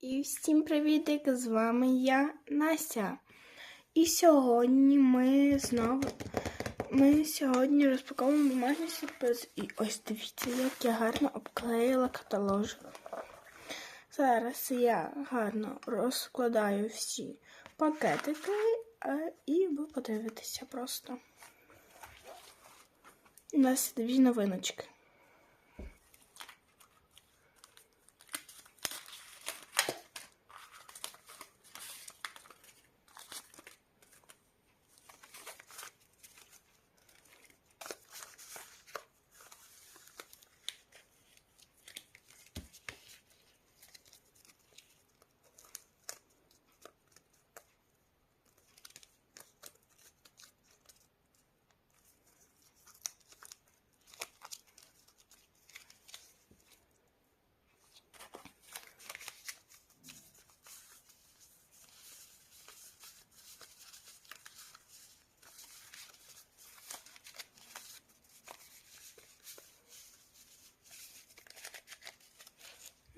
І всім привітик! З вами я, Настя. І сьогодні ми знову ми сьогодні розпаковуємо домашній сюрприз. І ось дивіться, як я гарно обклеїла каталожик. Зараз я гарно розкладаю всі пакетики і ви подивитеся просто. У нас дві новиночки.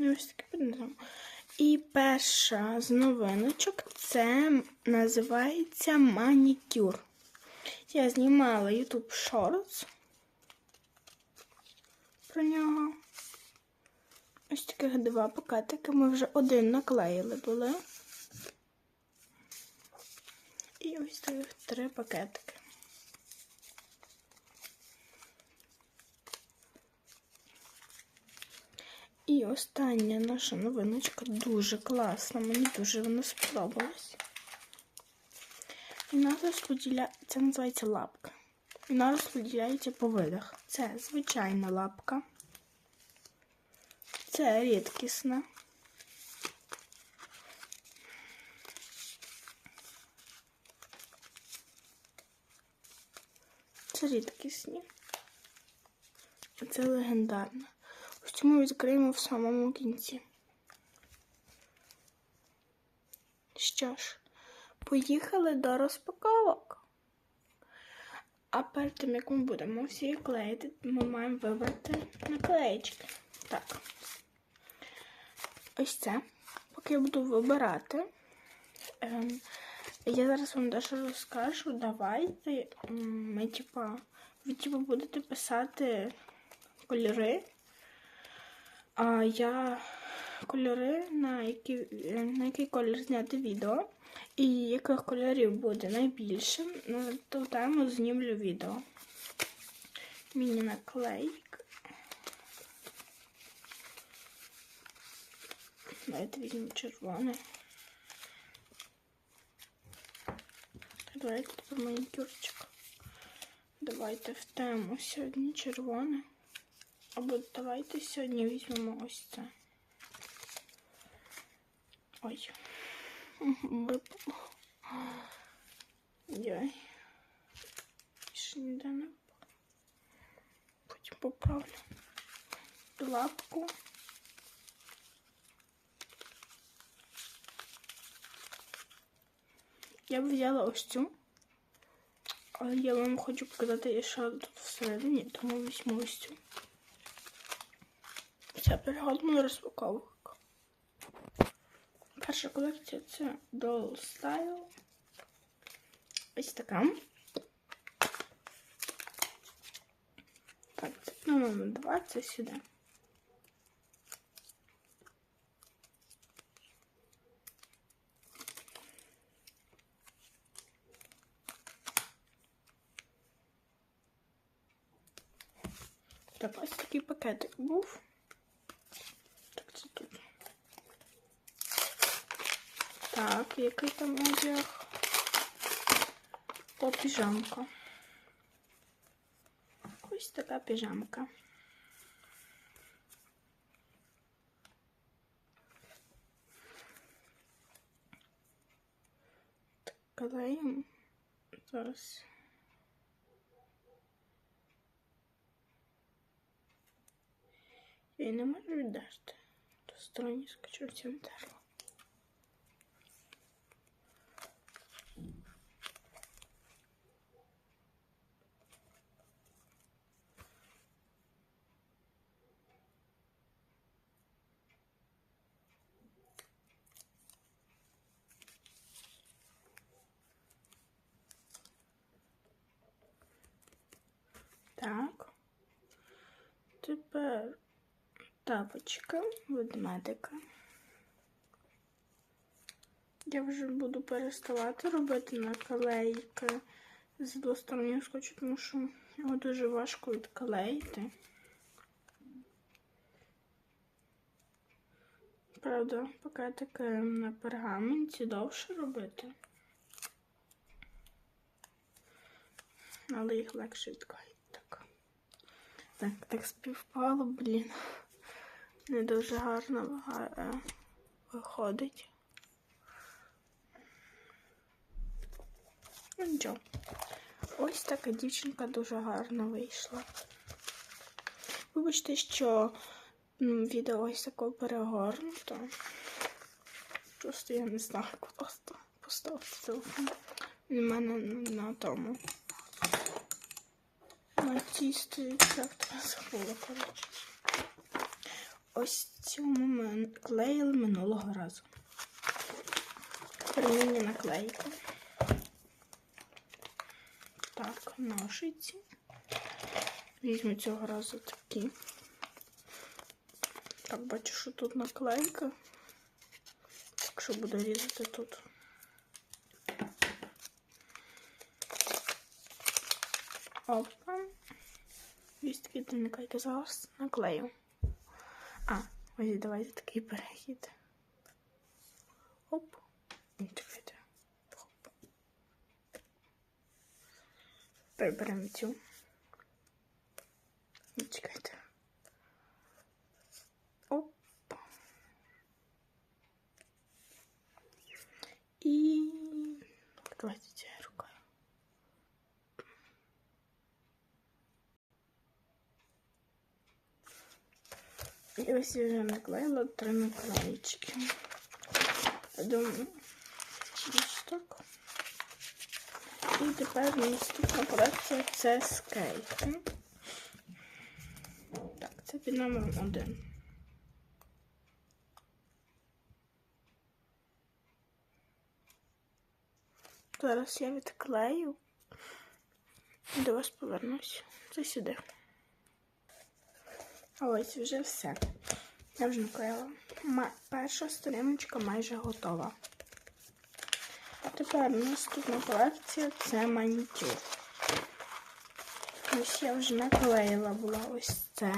Ось таке підемо. І перша з новиночок це називається манікюр. Я знімала YouTube Shorts про нього. Ось таких два пакетики. Ми вже один наклеїли були. І ось таких три пакетики. І остання наша новиночка дуже класна. Мені дуже вона сподобалась. Вона розподіляється, це називається лапка. Вона розподіляється по видах. Це звичайна лапка. Це рідкісна. Це рідкісні. Це легендарна. Цю ми відкриємо в самому кінці. Що ж, поїхали до розпаковок. А перед тим, як ми будемо всі клеїти, ми маємо вибрати наклеєчки. Так. Ось це. Поки я буду вибирати, ем, я зараз вам дещо розкажу. Давайте ми, типа, ви типа, будете писати кольори. А я кольори, на які, на який колір зняти відео, і яких кольорів буде найбільше, на ту тему знімлю відео. Міні наклейк. Давайте візьмемо червоне. Давайте тепер манікюрчик. Давайте в тему сьогодні червоне. Або давайте сьогодні візьмемо ось це. Ой. Випало. Яй. Ще ніде не впало. Потім поправлю лапку. Я б взяла ось цю. Але я вам хочу показати, що тут всередині, тому візьму ось цю. Все, переходимо на розпаковку. Перша колекція це Doll Style. Ось така. Так, це номер 2, це сюди. Так, ось такий пакетик був. Так, це тут. Так, який там одяг? О, піжамка. Ось така піжамка. Так, клеїмо. Зараз. Я не можу віддати. До стороні скачу цим дерево. Тепер тапочка ведмедика. Я вже буду переставати робити наклейки з двостороннього скотчу, тому що його дуже важко відклеїти. Правда, пакетики на пергаменті довше робити. Але їх легше відклеїти. Так, так, співпало, блін. Не дуже гарно е, виходить. Ну нічого. Ось така дівчинка дуже гарно вийшла. Вибачте, що відео ось таке перегорнуто. Просто я не знаю, як просто поставити телефон. У мене на тому. То я забула, коротше. Ось цьому ми клеїли минулого разу. Перемінні наклейки. Так, ножиці. Візьму цього разу такі. Так, бачу, що тут наклейка. Так що буду різати тут. Опа. Такі там наклейки зараз наклею. А, ось давайте такий перехід. Оп. Чекайте. Хоп. Приберемо цю. І чекайте. Оп. І давайте цією рукою. І ось я вже наклеїла три наклеїчки. Я думаю, ось так. І тепер наступна колекція це скейти. Так, це під номером один. Зараз я відклею і до вас повернусь. Це сюди. Ось вже все. Я вже наклеїла. Перша сторіночка майже готова. Тепер наступна колекція це манікюр. Ось я вже наклеїла була ось це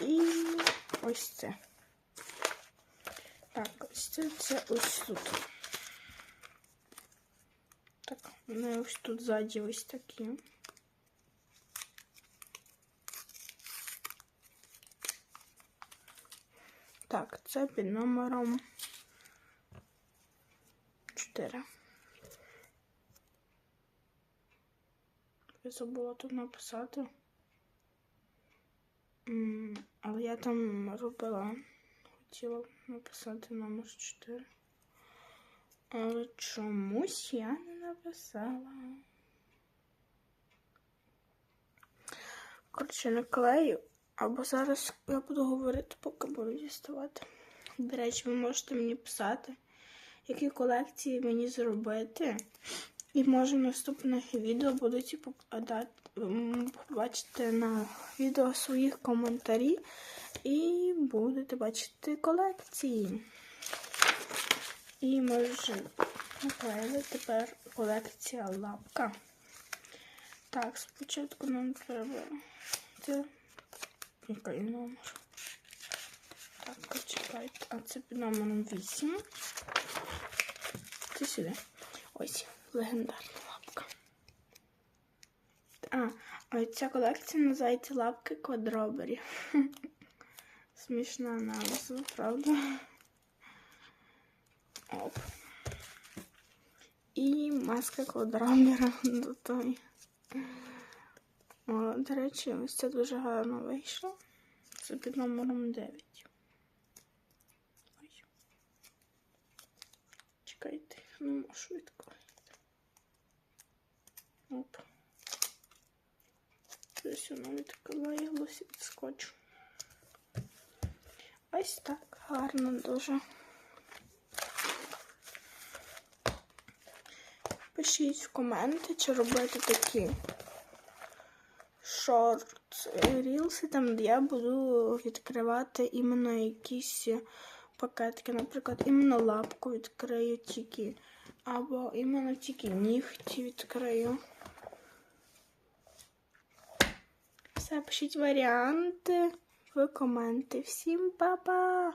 і ось це. Так, ось це, це ось тут. Так, вони ось тут ззаді ось такі. Так, це під номером 4. Я забула тут написати. Але я там робила, хотіла написати номер 4. Але чомусь я не написала. Коротше, наклею. Або зараз я буду говорити, поки буду діставати. До речі, ви можете мені писати, які колекції мені зробити. І може в наступних відео будете побачити на відео своїх коментарі і будете бачити колекції. І може наклеїли тепер колекція лапка. Так, спочатку нам треба це який номер. Так, почекайте. А це під номером 8. Це сюди. Ось, легендарна лапка. А, а ця колекція називається лапки квадробері. Смішна назва, правда? Оп. І маска квадробера до той. До речі, ось це дуже гарно вийшло. Це під номером 9. Ой. Чекайте, не можу відклеїти. Оп. Десь воно відклеїлося від скотчу. Ось так гарно дуже. Пишіть в коменти, чи робити такі шорт рілси, там де я буду відкривати іменно якісь пакетики. Наприклад, іменно лапку відкрию тільки. Або іменно тільки нігті відкрию. Все, пишіть варіанти в коменти. Всім па-па!